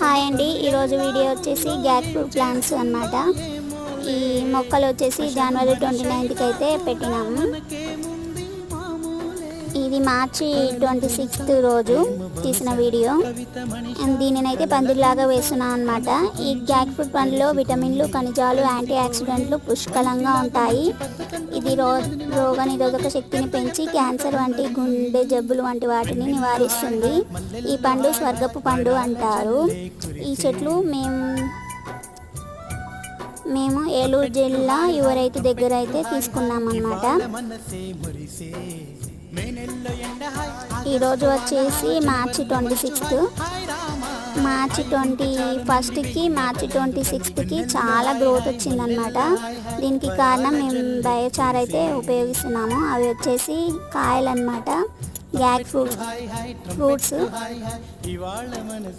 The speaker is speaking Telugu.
హాయ్ అండి. ఈరోజు వీడియో వచ్చేసి గ్యాక్ ఫ్రూట్ ప్లాంట్స్ అన్నమాట. ఈ మొక్కలు వచ్చేసి జనవరి ట్వంటీ నైన్త్కి అయితే పెట్టినాము. ఇది మార్చి ట్వంటీ సిక్స్త్ రోజు తీసిన వీడియో. అండ్ దీనిని అయితే పందిరిలాగా వేస్తున్నాం అనమాట ఈ గ్యాక్ ఫ్రూట్ పండులో విటమిన్లు ఖనిజాలు యాంటీ ఆక్సిడెంట్లు పుష్కలంగా ఉంటాయి. ఇది రో రోగ నిరోధక శక్తిని పెంచి క్యాన్సర్ వంటి గుండె జబ్బులు వంటి వాటిని నివారిస్తుంది. ఈ పండు స్వర్గపు పండు అంటారు. ఈ చెట్లు మేము మేము ఏలూరు జిల్లా యువ రైతు దగ్గర అయితే తీసుకున్నామన్నమాట. ఈరోజు వచ్చేసి March twenty sixth. March twenty ఫస్ట్కి మార్చి ట్వంటీ సిక్స్త్కి చాలా గ్రోత్ వచ్చిందనమాట దీనికి కారణం మేము బయోచార్ అయితే ఉపయోగిస్తున్నాము. అవి వచ్చేసి కాయలు అనమాట గ్యాక్ ఫ్రూట్ ఫ్రూట్స్.